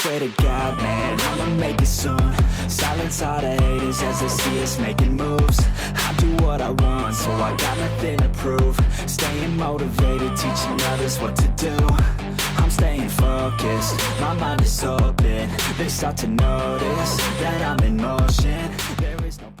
swear to God, man, I'ma make it soon. Silence all the haters as they see us making moves. I do what I want, so I got nothing to prove. Staying motivated, teaching others what to do. I'm staying focused, my mind is open. They start to notice that I'm in motion.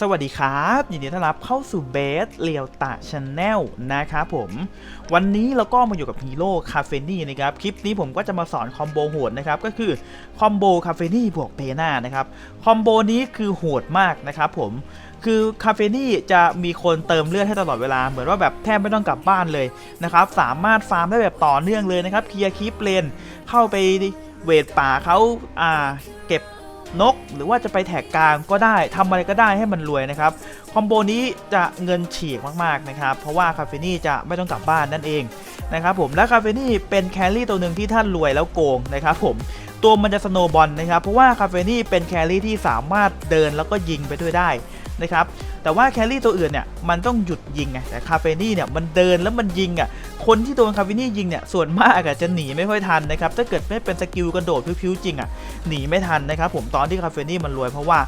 สวัสดีครับ ยินดีต้อนรับเข้าสู่เบสเลียวตะชาแนลนะครับผม วันนี้เราก็มาอยู่กับฮีโร่คาเฟนี่นะครับ คลิปนี้ผมก็จะมาสอนคอมโบโหดนะครับ ก็คือคอมโบคาเฟนี่บวกเพนานะครับ คอมโบนี้คือโหดมากนะครับผมคือคาเฟนี่จะมีคนเติมเลือดให้ตลอดเวลา เหมือนว่าแบบแทบไม่ต้องกลับบ้านเลยนะครับ สามารถฟาร์มได้แบบต่อเนื่องเลยนะครับเคลียร์คีปเลนเข้าไปเวทป่าเขาอ่าเก็บ นก หรือว่าจะไปแท็กกลางก็ได้ทำอะไรก็ได้ให้มันรวยนะครับ คอมโบนี้จะเงินฉีกมากๆนะครับ เพราะว่าคาเฟนี่จะไม่ต้องกลับบ้านนั่นเองนะครับผมและคาเฟนี่เป็นแครี่ตัวหนึ่งที่ท่านรวยแล้วโกงนะครับผมตัวมันจะสโนบอลนะครับ เพราะว่าคาเฟนี่เป็นแครี่ที่สามารถเดินแล้วก็ยิงไปด้วยได้นะครับ แต่ว่าแครี่ตัวอื่นเนี่ยมันต้องหยุดยิงไงแต่คาเฟนี่เนี่ยมันเดินแล้วมันยิงอะคนที่โดนคาเฟนี่ยิงเนี่ยส่วนมากอะจะหนีไม่ค่อยทันนะครับถ้าเกิดไม่เป็นสกิลกระโดดพิ้วๆจริงอะหนีไม่ทันนะครับผมตอนที่คาเฟนี่มันรวยเพราะว่า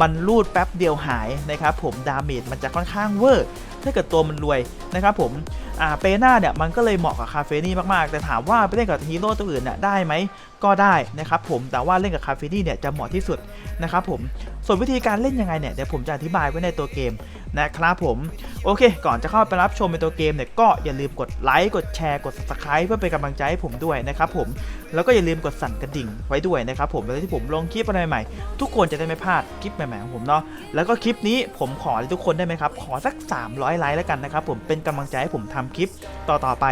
มันรูดแป๊บเดียวหายนะครับผมดาเมจมันจะค่อนข้างเวอร์ถ้าเกิดตัวมันรวยนะครับผมอ่าเปน่าเนี่ยมันก็เลยเหมาะกับคาเฟนี่มากๆ แต่ถามว่าไปเล่นกับฮีโร่ตัวอื่นเนี่ยได้ไหม ก็ได้นะครับผมแต่ว่าเล่นกับคาเฟนี่เนี่ยจะเหมาะที่สุดนะครับผมส่วนวิธีการเล่นยังไงเนี่ยเดี๋ยวผมจะอธิบายไว้ในตัวเกมนะครับผมโอเค ก่อนจะเข้าไปรับชมในตัวเกมเนี่ยก็อย่าลืมกดไลค์กดแชร์กด subscribe เพื่อเป็นกำลังใจให้ผมด้วยนะครับผมแล้วก็อย่าลืมกดสั่นกระดิ่งไว้ด้วยนะครับผมเวลาที่ผมลงคลิปอะไรใหม่ๆทุกคนจะได้ไม่พลาดคลิปใหม่ๆของผมเนาะแล้วก็คลิปนี้ผมขอให้ทุกคนได้ไหมครับขอสัก 300 ไลค์แล้วกันนะครับผมเป็นกำลังใจให้ผมทำคลิปต่อๆไป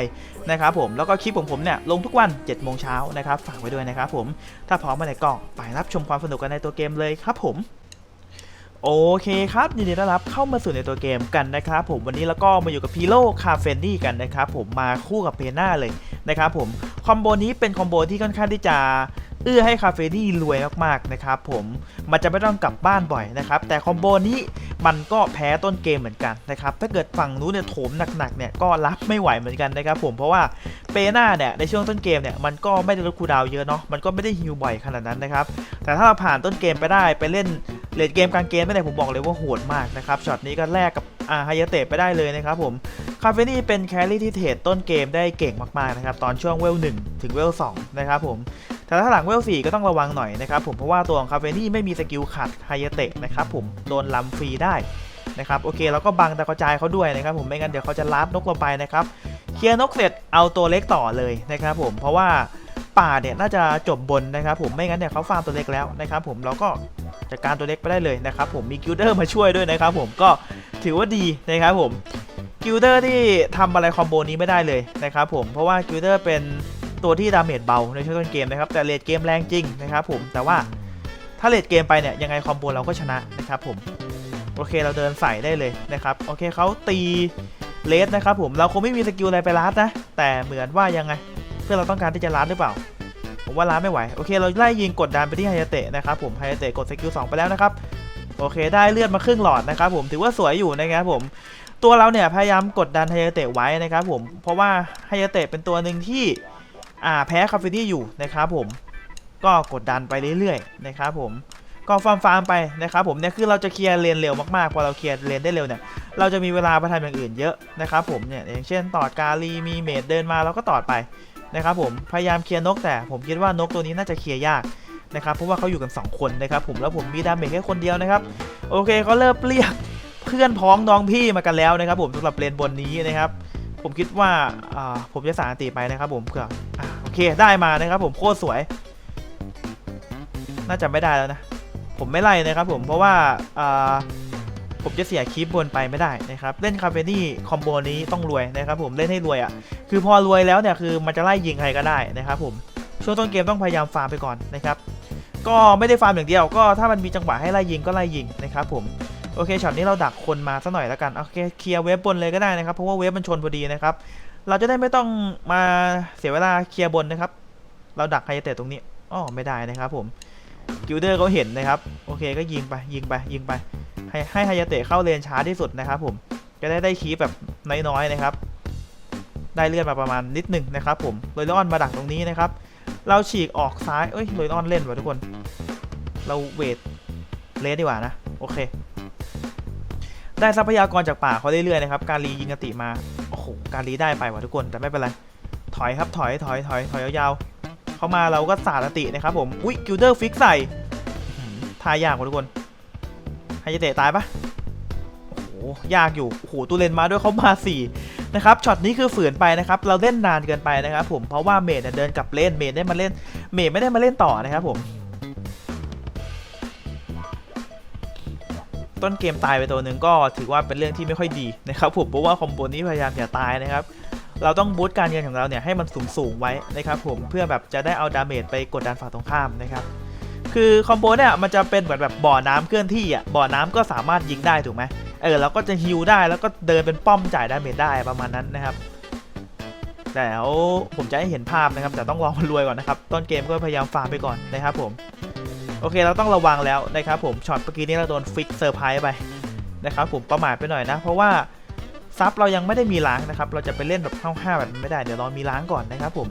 นะครับผมแล้วก็คลิปของผมเนี่ยลงทุกวัน7โมงเช้านะครับฝากไว้ด้วยนะครับผมถ้าพร้อมมาไหนก็ไปรับชมความสนุกกันในตัวเกมเลยครับผมโอเคครับยินดีต้อนรับเข้ามาสู่ในตัวเกมกันนะครับผมวันนี้แล้วก็มาอยู่กับพีโลคาเฟนดี้กันนะครับผมมาคู่กับเพน่าเลยนะครับผมคอมโบนี้เป็นคอมโบที่ค่อนข้างที่จะ เอื้อให้คาเฟนี่รวยมากๆนะครับผมมันจะไม่ต้องกลับบ้านบ่อยนะครับแต่คอมโบนี้มันก็แพ้ต้นเกมเหมือนกันนะครับถ้าเกิดฝั่งนู้นเนี่ยโถมหนักๆเนี่ยก็รับไม่ไหวเหมือนกันนะครับผมเพราะว่าเปน่าเนี่ยในช่วงต้นเกมเนี่ยมันก็ไม่ได้ลดคูดาวเยอะเนาะมันก็ไม่ได้ฮิวบ่อยขนาดนั้นนะครับแต่ถ้าเราผ่านต้นเกมไปได้ไปเล่นเลดเกมกลางเกมไม่ได้ผมบอกเลยว่าโหดมากนะครับช็อตนี้ก็แลกกับอาฮายาเตะไปได้เลยนะครับผมคาเฟนี่เป็นแครี่ที่เทรดต้นเกมได้เก่งมากๆนะครับตอนช่วงเวล1ถึงเวล2นะครับผม แต่ถ้าหลังเวล4ก็ต้องระวังหน่อยนะครับผมเพราะว่าตัวของคาเฟนี่ไม่มีสกิลขัดไฮเตะนะครับผมโดนลำฟรีได้นะครับโอเคแล้วก็บังตะกระจายเขาด้วยนะครับผมไม่งั้นเดี๋ยวเขาจะลัดนกเราไปนะครับเคลียร์นกเสร็จเอาตัวเล็กต่อเลยนะครับผมเพราะว่าป่าเนี่ยน่าจะจบบนนะครับผมไม่งั้นเนี่ยเขาฟาร์มตัวเล็กแล้วนะครับผมเราก็จัดการตัวเล็กไปได้เลยนะครับผมมีกิลเดอร์มาช่วยด้วยนะครับผมก็ถือว่าดีนะครับผมกิลเดอร์ที่ทำอะไรคอมโบนี้ไม่ได้เลยนะครับผมเพราะว่ากิลเดอร์เป็น ตัวที่ดาเมจเบาในช่วงต้นเกมนะครับแต่เลดเกมแรงจริงนะครับผมแต่ว่าถ้าเลดเกมไปเนี่ยยังไงคอมโบเราก็ชนะนะครับผมโอเคเราเดินใส่ได้เลยนะครับโอเคเขาตีเลสนะครับผมเราคงไม่มีสกิลอะไรไปลัดนะแต่เหมือนว่ายังไงเพื่อเราต้องการที่จะลัดหรือเปล่าผมว่าล้านไม่ไหวโอเคเราไล่ยิงกดดันไปที่ไฮยาเตะนะครับผมไฮยาเตะกดสกิล2ไปแล้วนะครับโอเค ได้เลือดมาครึ่งหลอดนะครับผมถือว่าสวยอยู่นะครับผมตัวเราเนี่ยพยายามกดดันไฮยาเตะไว้นะครับผมเพราะว่าไฮยาเตะเป็นตัวหนึ่งที่ อ่าแพ้คาเฟนี่อยู่นะครับผมก็กดดันไปเรื่อยๆนะครับผมก็ฟาร์มฟาร์มๆไปนะครับผมเนี่ยคือเราจะเคลียร์เลนเร็วมากๆพอเราเคลียร์เลนได้เร็วเนี่ยเราจะมีเวลาไปทำอย่างอื่นเยอะนะครับผมเนี่ยอย่างเช่นตอดกาลีมีเมดเดินมาเราก็ตอดไปนะครับผมพยายามเคลียร์นกแต่ผมคิดว่านกตัวนี้น่าจะเคลียร์ยากนะครับเพราะว่าเขาอยู่กัน 2 คนนะครับผมแล้วผมมีดาเมจแค่คนเดียวนะครับโอเคเขาเริ่มเรียกเพื่อนพ้องน้องพี่มากันแล้วนะครับผมสำหรับเลนบนนี้นะครับผมคิดว่าอ่าผมจะสารติไปนะครับผมเผื่ออ่าโอ เคได้มานะครับผมโคตรสวย น่าจะไม่ได้แล้วนะ ผมไม่ไล่นะครับผมเพราะว่าผมจะเสียคีบบนไปไม่ได้นะครับ เล่นคาเฟนี่คอมโบนี้ต้องรวยนะครับผมเล่นให้รวยอะ่ะ คือพอรวยแล้วเนี่ยคือมันจะไล่ยิงใครก็ได้นะครับผมช่วงต้นเกมต้องพยายามฟาร์มไปก่อนนะครับก็ไม่ได้ฟาร์มอย่างเดียวก็ถ้ามันมีจังหวะให้ไล่ยิงก็ไล่ยิงนะครับผมโอเคช็อตนี้เราดักคนมาสักหน่อยแล้วกันโอเคเคลียร์เวฟบนเลยก็ได้นะครับเพราะว่าเวฟมันชนพอดีนะครับ เราจะได้ไม่ต้องมาเสียเวลาเคลียร์บนนะครับ เราดักไฮเตะตรงนี้อ๋อไม่ได้นะครับผมกิลเดอร์เขาเห็นนะครับ โอเคก็ยิงไปยิงไปยิงไป ให้ให้ไฮเตะเข้าเลนช้าที่สุดนะครับผมจะได้ได้คีแบบน้อยๆนะครับ ได้เลือดมาประมาณนิดหนึ่งนะครับผมโรยลอนมาดักตรงนี้นะครับ เราฉีกออกซ้ายเอ้ยโรยลอนเล่นว่ะทุกคน เราเวทเลสดีกว่านะ โอเค ได้ทรัพยากรจากป่าเขาเรื่อยๆนะครับ การรียิงกติมา หการรีได้ไปว่ะทุกคนแต่ไม่เป็นไรถอยครับถอยถอยถอยถอยยาวๆเข้ามาเราก็สาดอตินะครับผมอุ้ยกิลเดอร์ฟิกใส่ทายยากกว่าทุกคนไฮเตะตายปะโอ้โหยากอยู่โอ้โหตูเลนมาด้วยเขามาสี่นะครับช็อตนี้คือฝืนไปนะครับ เราเล่นนานเกินไปนะครับผมเพราะว่าเมดเนี่ยเดินกลับเล่นเมดได้มาเล่นเมดไม่ได้มาเล่นต่อนะครับผม ต้นเกมตายไปตัวหนึ่งก็ถือว่าเป็นเรื่องที่ไม่ค่อยดีนะครับผมเพราะว่าคอมโบนี้พยายามอย่าตายนะครับเราต้องบูสต์การเงินของเราเนี่ยให้มันสูงสูงๆไว้นะครับผมเพื่อแบบจะได้เอาดาเมจไปกดดันฝั่งตรงข้ามนะครับคือคอมโบเนี่ยมันจะเป็นเหมือนแบบบ่อน้ำเคลื่อนที่อะบ่อน้ำก็สามารถยิงได้ถูกไหมเออเราก็จะฮิลได้แล้วก็เดินเป็นป้อมจ่ายดาเมจได้ประมาณนั้นนะครับแต่ผมจะให้เห็นภาพนะครับแต่ต้องรอมันรวยก่อนนะครับต้นเกมก็พยายามฟาร์มไปก่อนนะครับผม อเคเราต้องระวังแล้วนะครับผมช็อตเมื่อกี้นี้เราโดนฟิกเซอร์ไพรส์ไปนะครับผมประมาทไปหน่อยนะ เพราะว่าซับเรายังไม่ได้มีล้างนะครับ เราจะไปเล่นแบบห้าวๆแบบนั้ไม่ได้เดี๋ยวเรามีล้างก่อนนะครับผม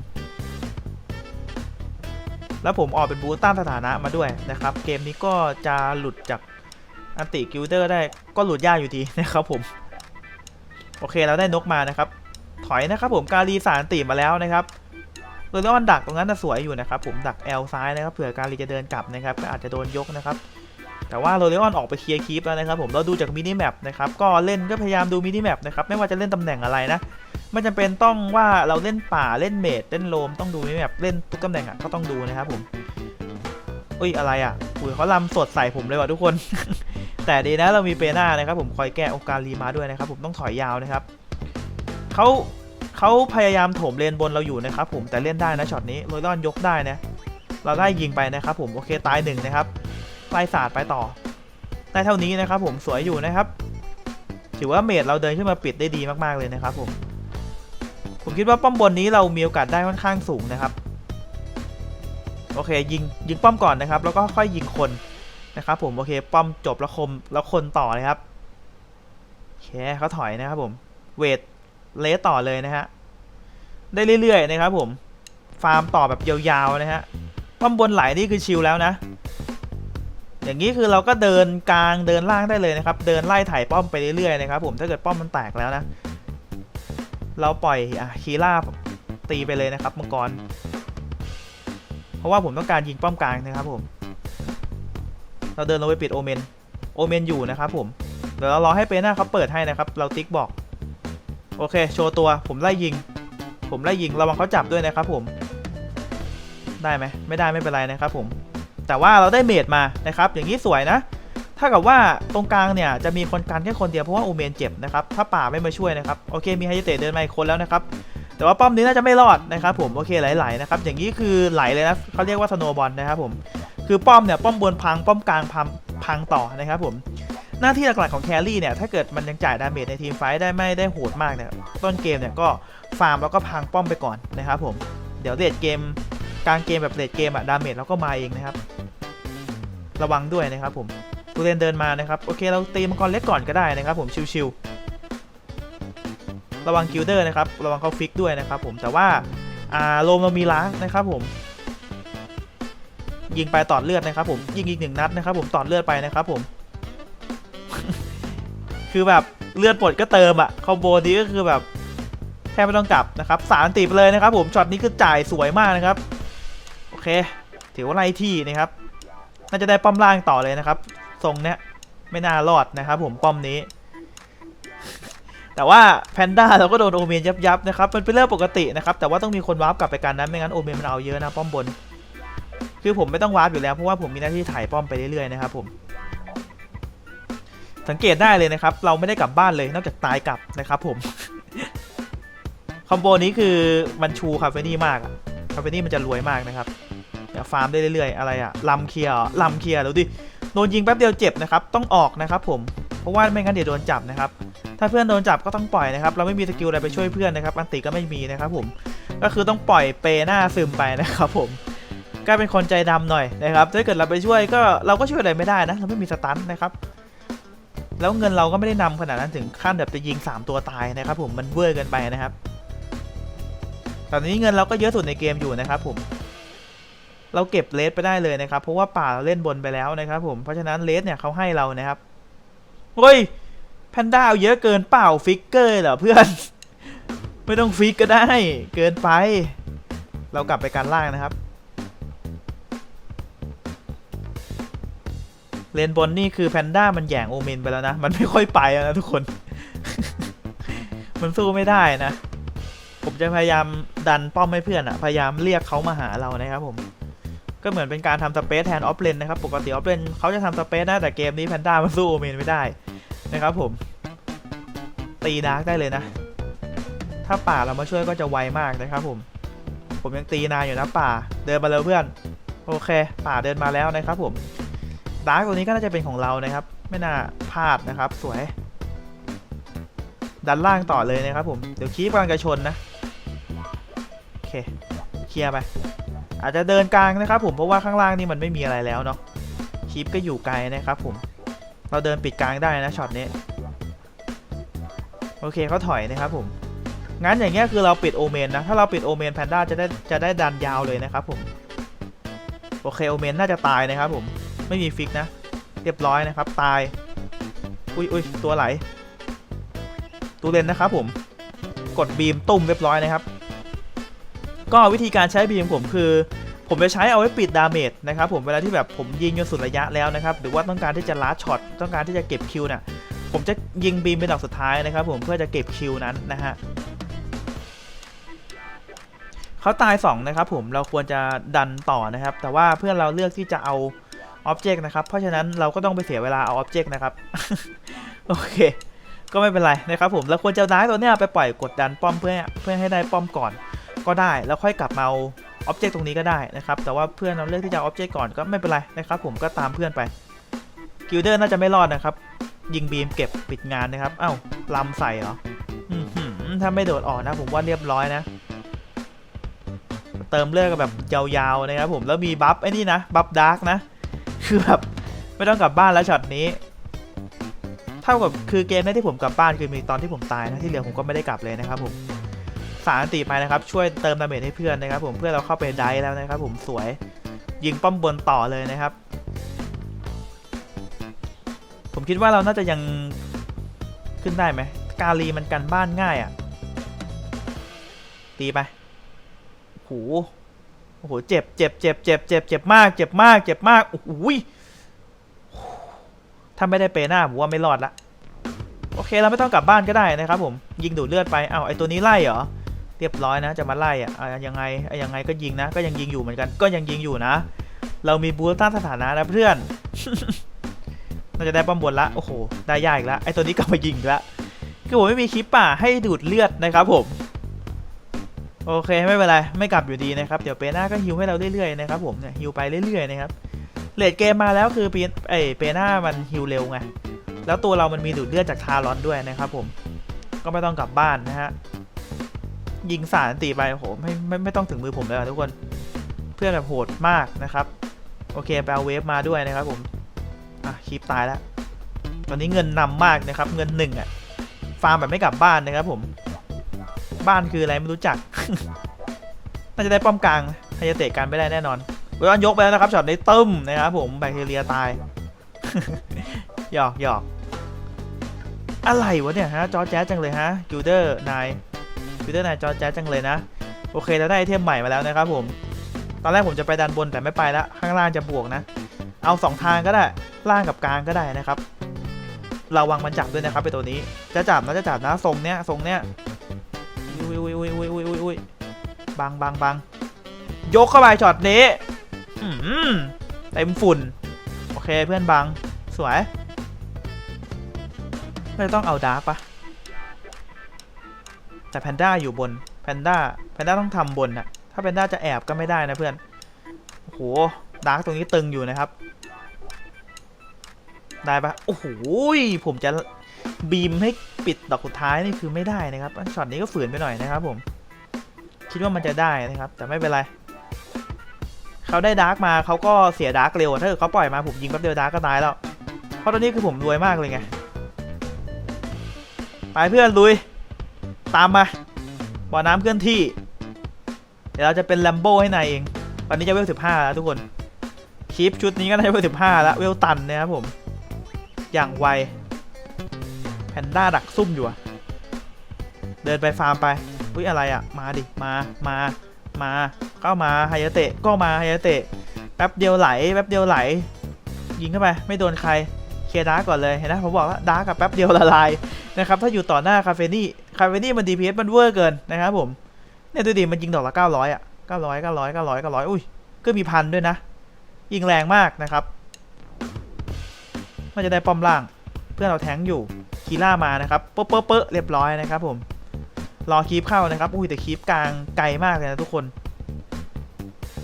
แล้วผมออกเป็นบูตต้านสถานะมาด้วยนะครับ เกมนี้ก็จะหลุดจากอันติกิลเดอร์ได้ก็หลุดยากอยู่ดีนะครับผม โอเคเราได้นกมานะครับ ถอยนะครับผมการีสารติมาแล้วนะครับ โดยแล้วมันดักตรงนั้นน่ะสวยอยู่นะครับผมดัก L ซ้ายนะครับเผื่อการีจะเดินกลับนะครับก็อาจจะโดนยกนะครับแต่ว่าโรเลออนออกไปเคลียร์คีปแล้วนะครับผมเราดูจากมินิแมปนะครับก็เล่นก็พยายามดูมินิแมปนะครับไม่ว่าจะเล่นตำแหน่งอะไรนะไม่จำเป็นต้องว่าเราเล่นป่าเล่นเมดเล่นโลมต้องดูมินิแมปเล่นทุกตำแหน่งอะก็ต้องดูนะครับผมอุ้ยอะไรอะอุ้ยเขาลำสดใส่ผมเลยว่ะทุกคน แต่ดีนะเรามีเปน่านะครับผมคอยแก้โอการีมาด้วยนะครับผมต้องถอยยาวนะครับเขา เขาพยายามโถมเลนบนเราอยู่นะครับผมแต่เล่นได้นะช็อตนี้โรยลอนยกได้นะเราได้ยิงไปนะครับผมโอเคตายหนึ่งนะครับไล่ศาสตร์ไปต่อ ได้เท่านี้นะครับผมสวยอยู่นะครับถือว่าเมดเราเดินขึ้นมาปิดได้ดีมากๆเลยนะครับผมผมคิดว่าป้อมบนนี้เรามีโอกาสได้ค่อนข้างสูงนะครับโอเคยิงยิงป้อมก่อนนะครับ แล้วก็ค่อยยิงคนนะครับผมโอเคป้อมจบแล้วคมแล้วคนต่อเลยครับโอเคเขาถอยนะครับผมเวท เลสต่อเลยนะฮะ ได้เรื่อยๆนะครับผม ฟาร์มต่อแบบยาวๆนะฮะป้อมบนไหลนี่คือชิลแล้วนะ อย่างนี้คือเราก็เดินกลางเดินล่างได้เลยนะครับ เดินไล่ถ่ายป้อมไปเรื่อยๆนะครับผม ถ้าเกิดป้อมมันแตกแล้วนะ เราปล่อยอะคีล่าตีไปเลยนะครับมังกร เพราะว่าผมต้องการยิงป้อมกลางนะครับผม เราเดินลงไปปิดโอเมน โอเมนอยู่นะครับผม เดี๋ยวเรารอให้เปน่าเขาเปิดให้นะครับ เราติ๊กบอก โอเค โชว์ตัว ผมไล่ยิง ผมไล่ยิง ระวังเขาจับด้วยนะครับผม ได้ไหม ไม่ได้ไม่เป็นไรนะครับผม แต่ว่าเราได้เมดมานะครับ อย่างนี้สวยนะ ถ้ากับว่าตรงกลางเนี่ยจะมีคนกันแค่คนเดียวเพราะว่าโอเมนเจ็บนะครับ ถ้าป่าไม่มาช่วยนะครับ โอเค มีไฮเตะเดินมาอีกคนแล้วนะครับ แต่ว่าป้อมนี้น่าจะไม่รอดนะครับผม โอเคไหลๆนะครับ อย่างนี้คือไหลเลยนะเขาเรียกว่าสโนบอลนะครับผม คือป้อมเนี่ยป้อมบนพังป้อมกลางพังพังต่อนะครับผม หน้าที่หลักๆของแครี่เนี่ย ถ้าเกิดมันยังจ่ายดาเมจในทีมไฟท์ได้ไม่ได้โหดมากเนี่ย ต้นเกมเนี่ยก็ฟาร์มแล้วก็พังป้อมไปก่อนนะครับผม เดี๋ยวเลดเกมกลางเกมแบบเลดเกมอะดาเมจเราก็มาเองนะครับ ระวังด้วยนะครับผมตูเรนเดินมานะครับ โอเคเราตีมังกรเล็กก่อนก็ได้นะครับ ผมชิวๆระวังกิลเดอร์นะครับ ระวังเขาฟิกด้วยนะครับผม แต่ว่าอ่าโลมเรามีล้างนะครับผมยิงไปตอดเลือดนะครับผมยิงอีกหนึ่งนัดนะครับผมตอดเลือดไปนะครับผม คือแบบเลือดปดก็เติมอะคอมโบนี้ก็คือแบบแทบไม่ต้องกลับนะครับสารตีไปเลยนะครับ ผมช็อตนี้คือจ่ายสวยมากนะครับ โอเคถือว่าไล่ที่นะครับ น่าจะได้ป้อมล่างต่อเลยนะครับ ทรงเนี้ยไม่น่ารอดนะครับ ผมป้อมนี้ แต่ว่าแพนด้าเราก็โดนโอเมนยับยับนะครับมันเป็นเรื่องปกตินะครับ แต่ว่าต้องมีคนวาร์ปกลับไปกันนะไม่งั้นโอเมนมันเอาเยอะนะป้อมบน คือผมไม่ต้องวาร์ปอยู่แล้วเพราะว่าผมมีหน้าที่ถ่ายป้อมไปเรื่อยๆนะครับผม สังเกตได้เลยนะครับ เราไม่ได้กลับบ้านเลยนอกจากตายกลับนะครับผม คอมโบนี้คือมันชูคาเฟนี่มากคาเฟนี่มันจะรวยมากนะครับฟาร์มได้เรื่อยๆ อะไรอะลำเคลียร์ลำเคลียร์ดูดิ โดนยิงแป๊บเดียวเจ็บนะครับ ต้องออกนะครับผม เพราะว่าไม่งั้นเดี๋ยวโดนจับนะครับ ถ้าเพื่อนโดนจับก็ต้องปล่อยนะครับ เราไม่มีสกิลอะไรไปช่วยเพื่อนนะครับ อันติก็ไม่มีนะครับผม ก็คือต้องปล่อยเปหน้าซึมไปนะครับผมกลายเป็นคนใจดำหน่อยนะครับ ถ้าเกิดเราไปช่วยก็เราก็ช่วยอะไรไม่ได้นะ เราไม่มีสตันนะครับ แล้วเงินเราก็ไม่ได้นำขนาดนั้นถึงขั้นแบบจะยิง 3 ตัวตายนะครับผมมันเวอร์เกินไปนะครับ ตอนนี้เงินเราก็เยอะสุดในเกมอยู่นะครับผม เราเก็บเลสไปได้เลยนะครับ เพราะว่าป่าเราเล่นบนไปแล้วนะครับ ผมเพราะฉะนั้นเลสเนี่ยเขาให้เรานะครับเฮ้ยแพนด้าเอาเยอะเกินเปล่าฟิกเกอร์เหรอเพื่อน ไม่ต้องฟิกก็ได้ เกินไป เรากลับไปการล่างนะครับ เลนบนนี่คือแพนด้ามันแย่งโอเมนไปแล้วนะ มันไม่ค่อยไปแล้วนะทุกคน มันสู้ไม่ได้นะ ผมจะพยายามดันป้อมให้เพื่อนอะพยายามเรียกเขามาหาเรานะครับผม ก็เหมือนเป็นการทำสเปซแทนออฟเลนนะครับ ปกติออฟเลนเขาจะทำสเปซนะแต่เกมนี้แพนด้ามันสู้โอเมนไม่ได้นะครับผม ตีดาร์กได้เลยนะ ถ้าป่าเรามาช่วยก็จะไวมากนะครับผม ผมยังตีนานอยู่นะป่า เดินมาเร็วเพื่อน โอเค ป่าเดินมาแล้วนะครับผม ดาร์กตัวนี้ก็น่าจะเป็นของเรานะครับ ไม่น่าพลาดนะครับ สวย ดันล่างต่อเลยนะครับผมเดี๋ยวคีบกลังจะชนนะโอเคเคลียร์ไป อาจจะเดินกลางนะครับ ผมเพราะว่าข้างล่างนี่มันไม่มีอะไรแล้วเนาะคีบก็อยู่ไกลนะครับ ผม เราเดินปิดกลางได้นะช็อตนี้โอเคเขาถอยนะครับผมงั้นอย่างเงี้ยคือเราปิดโอเมนนะ ถ้าเราปิดโอเมนแพนด้าจะได้จะได้ดันยาวเลยนะครับผม โอเคโอเมนน่าจะตายนะครับผม ไม่มีฟิกนะ เรียบร้อยนะครับ ตาย อุ้ยอุ้ยตัวไหลตูเลนนะครับผม กดบีมตุ้มเรียบร้อยนะครับ ก็วิธีการใช้บีมผมคือ ผมจะใช้เอาไว้ปิดดาเมจนะครับผมเวลาที่แบบผมยิงจนสุดระยะแล้วนะครับหรือว่าต้องการที่จะลัดช็อตต้องการที่จะเก็บคิวเนี่ยผมจะยิงบีมเป็นดอกสุดท้ายนะครับ ผมเพื่อจะเก็บคิวนั้นนะฮะเขาตาย2นะครับผมเราควรจะดันต่อนะครับ แต่ว่าเพื่อนเราเลือกที่จะเอา อ็อบเจกต์นะครับ เพราะฉะนั้นเราก็ต้องไปเสียเวลาเอาอ็อบเจกต์นะครับ โอเค ก็ไม่เป็นไรนะครับผมเราควรจะได้ตัวเนี้ยไปปล่อยกดดันป้อมเพื่อเพื่อให้ได้ป้อมก่อนก็ได้ แล้วค่อยกลับมาเอาอ็อบเจกต์ตรงนี้ก็ได้นะครับ แต่ว่าเพื่อนเราเลือกที่จะอ็อบเจกต์ก่อนก็ไม่เป็นไรนะครับผมก็ตามเพื่อนไปกิลเดอร์น่าจะไม่รอดนะครับ ยิงบีมเก็บปิดงานนะครับ เอ้าลำใส่เหรอถ้าไม่โดดออกนะผมว่าเรียบร้อยนะ เติมเลือดกันแบบยาวๆนะครับผมแล้วมีบัฟไอ้นี่นะ บัฟดาร์กนะ คือแบบไม่ต้องกลับบ้านแล้วช็อตนี้ เท่ากับคือเกมนี้ที่ผมกลับบ้านคือมีตอนที่ผมตายนะที่เหลือผมก็ไม่ได้กลับเลยนะครับผมสารตีไปนะครับช่วยเติมดาเมจให้เพื่อนนะครับ ผมเพื่อเราเข้าไปได้แล้วนะครับ ผมสวยยิงป้อมบนต่อเลยนะครับ ผมคิดว่าเราน่าจะยังขึ้นได้ไหมกาลีมันกันบ้านง่ายอะ่ะ ตีไปหโอ้โห เจ็บเจ็บเจ็บเจ็บเจ็บเจ็บมาก เจ็บมาก เจ็บมาก โอ้โหยถ้าไม่ได้เปหน้าผมว่าไม่รอดละ โอเคเราไม่ต้องกลับบ้านก็ได้นะครับผม ยิงดูดเลือดไป เอาไอตัวนี้ไล่เหรอ เรียบร้อยนะ จะมาไล่อะอะยังไงอะยังไงก็ยิงนะ ก็ยังยิงอยู่เหมือนกัน ก็ยังยิงอยู่นะ เรามีบูสต้านสถานะนะเพื่อน น่าจะได้ป้อมบนละ โอ้โห ได้ยากอีกแล้วไอตัวนี้กลับมายิงอีกล้วคือผมไม่มีคลิปป่ะให้ดูดเลือดนะครับผม โอเคไม่เป็นไรไม่กลับอยู่ดีนะครับเดี๋ยวเปหน้าก็ฮิวให้เราเรื่อยๆนะครับผมเนี่ยฮิวไปเรื่อยๆนะครับเลดเกมมาแล้วคือปีเอเปหน้ามันฮิวเร็วไงแล้วตัวเรามันมีดูดเลือดจากทารอนด้วยนะครับผมก็ไม่ต้องกลับบ้านนะฮะยิงสารตีไปโอ้โหไม่ไม่ไม่ต้องถึงมือผมเลยอะทุกคนเพื่อนแบบโหดมากนะครับโอเคไปเอาเวฟมาด้วยนะครับผมอะคลิปตายแล้วตอนนี้เงินนำมากนะครับ เงินหนึ่งอะฟาร์มแบบไม่กลับบ้านนะครับผม บ้านคืออะไรไม่รู้จัก น่าจะได้ป้อมกลางไฮยาเตะกันไม่ได้แน่นอนเวลายกไปแล้วนะครับช็อตนี้ตึ้มนะครับผมแบคทีเรียตายหยอกหยอกอะไรวะเนี่ยฮะจอแจ๊จังเลยฮะกิลเดอร์นายกิลเดอร์นายจอแจ๊จังเลยนะโอเคเราได้ไอเทมใหม่มาแล้วนะครับผมตอนแรกผมจะไปดันบนแต่ไม่ไปละข้างล่างจะบวกนะ เอาสองทางก็ได้ล่างกับกลางก็ได้นะครับระวังมันจับด้วยนะครับไปตัวนี้จะจับนะจะจับนะทรงเนี้ยทรงเนี้ย อุ้ยอุ้ยอุ้ยอุ้ยอุ้ยอุ้ยอุ้ยบังบังบังยกเข้าไปช็อตนี้เต็มฝุ่น โอเคเพื่อนบัง สวยไม่ต้องเอาดาร์กปะแต่แพนด้าอยู่บนแพนด้าแพนด้าต้องทำบนอะถ้าแพนด้าจะแอบก็ไม่ได้นะเพื่อนโอ้โหดาร์กตรงนี้ตึงอยู่นะครับ ได้ปะโอ้โหผมจะบีมให้ ปิดดอกสุดท้ายนี่คือไม่ได้นะครับช็อตนี้ก็ฝืนไปหน่อยนะครับผม คิดว่ามันจะได้นะครับ แต่ไม่เป็นไรเขาได้ดาร์กมาเขาก็เสียดาร์กเร็วถ้าเกิดเขาปล่อยมาผมยิงแป๊บเดียวดาร์กก็ตายแล้ว เพราะตอนนี้คือผมรวยมากเลยไงไปเพื่อนลุย ตามมาบ่อน้ำเคลื่อนที่ เดี๋ยวเราจะเป็นแลมโบ้ให้นายเอง ตอนนี้จะเวลสิบห้าแล้วทุกคนคลิปชุดนี้ก็น่าจะเวลสิบห้าแล้วเวลตันนะครับผม อย่างไว พนด้าดักซุ่มอยู่อะเดินไปฟาร์มไปอุ้ยอะไรอะมาดิมามามาเข้ามาไฮยเตะก็มาไฮยเตะแป๊บเดียวไหลแป๊บเดียวไหล ยิงเข้าไปไม่โดนใครเคลียร์ดาร์ก่อนเลยเห็นไหมผมบอกว่าดาร์กับแป๊บเดียวละลายนะครับถ้าอยู่ต่อหน้าคาเฟนี่คาเฟนี่มัน DPS มันเวอร์เกินนะครับผมเนี่ยดูดิมันยิงดอกละ 900อะ900 900 900 900อุ้ยก็มีพันด้วยนะ ยิงแรงมากนะครับมันจะได้ป้อมล่าง เพื่อนเราแทงอยู่ คีล่ามานะครับเป๊ะเป๊ะเรียบร้อยนะครับผมรอคีปเข้านะครับอุ้ยแต่คีปกลางไกลมากเลยนะทุกคน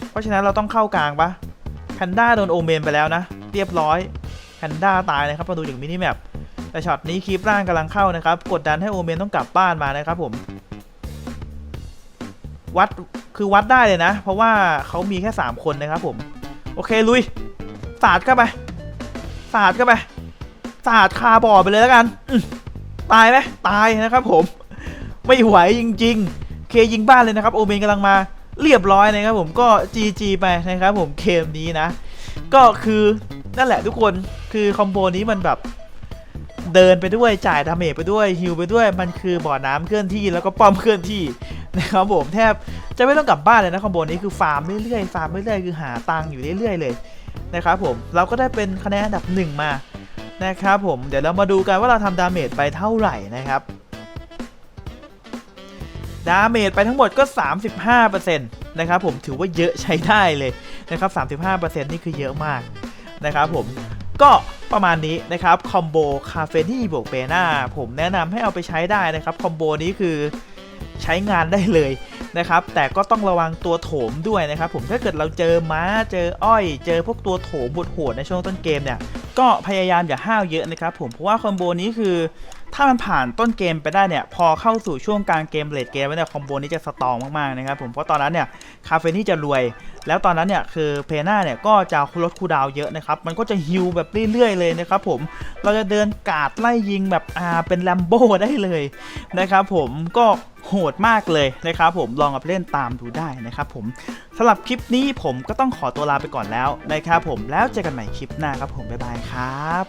เพราะฉะนั้นเราต้องเข้ากลางปะแพนด้าโดนโอเมนไปแล้วนะ เรียบร้อยแพนด้าตายนะครับมาดูจากมินิแมปแต่ช็อตนี้คีปร่างกำลังเข้านะครับ กดดันให้โอเมนต้องกลับบ้านมานะครับผม วัดคือวัดได้เลยนะ เพราะว่าเขามีแค่ 3 คนนะครับผม โอเคลุย สาดเข้าไป สาดเข้าไป สาดคาบ่อไปเลยแล้วกันตายไหมตายนะครับผม ไม่ไหวจริง ๆ เคยิงบ้านเลยนะครับ โอเมนกำลังมาเรียบร้อยนะครับผมก็ GG ไปนะครับผมเกมนี้นะ ก็คือนั่นแหละทุกคนคือคอมโบนี้มันแบบเดินไปด้วยจ่ายดาเมจไปด้วยฮิลไปด้วยมันคือบ่อน้ำเคลื่อนที่แล้วก็ป้อมเคลื่อนที่นะครับผมแทบจะไม่ต้องกลับบ้านเลยนะคอมโบนี้คือฟาร์มเรื่อยๆฟาร์มเรื่อยๆคือหาตังค์อยู่เรื่อยๆเลยนะครับผมเราก็ได้เป็นคะแนนอันดับหนึ่งมา นะครับผมเดี๋ยวเรามาดูกันว่าเราทำดาเมจไปเท่าไหร่นะครับดาเมจไปทั้งหมดก็ 35%นะครับผมถือว่าเยอะใช้ได้เลยนะครับ 35%นี่คือเยอะมากนะครับผมก็ประมาณนี้นะครับคอมโบคาเฟนี่บวกเบน่าผมแนะนำให้เอาไปใช้ได้นะครับคอมโบนี้คือ ใช้งานได้เลยนะครับ แต่ก็ต้องระวังตัวโถมด้วยนะครับ ผมถ้าเกิดเราเจอม้าเจออ้อย เจอพวกตัวโถมบดโหดในช่วงต้นเกมเนี่ยก็พยายามอย่าห้าวเยอะนะครับผมเพราะว่าคอมโบนี้คือ ถ้ามันผ่านต้นเกมไปได้เนี่ยพอเข้าสู่ช่วงกลางเกมเลดเกมแล้วเนี่ยคอมโบนี้จะสตองมากๆนะครับผมเพราะตอนนั้นเนี่ยคาเฟนี่จะรวย แล้วตอนนั้นเนี่ยคือเพน่าเนี่ยก็จะลดคูดาวเยอะนะครับมันก็จะฮิวแบบเรื่อยๆเลยนะครับผมเราจะเดินกาดไล่ยิงแบบอ่าเป็นแลมโบ้ได้เลยนะครับผมก็ โหดมากเลยนะครับผมลองเอาไปเล่นตามดูได้นะครับผมสำหรับคลิปนี้ผมก็ต้องขอตัวลาไปก่อนแล้วนะครับผมแล้วเจอกันใหม่คลิปหน้าครับผมบ๊ายบายครับ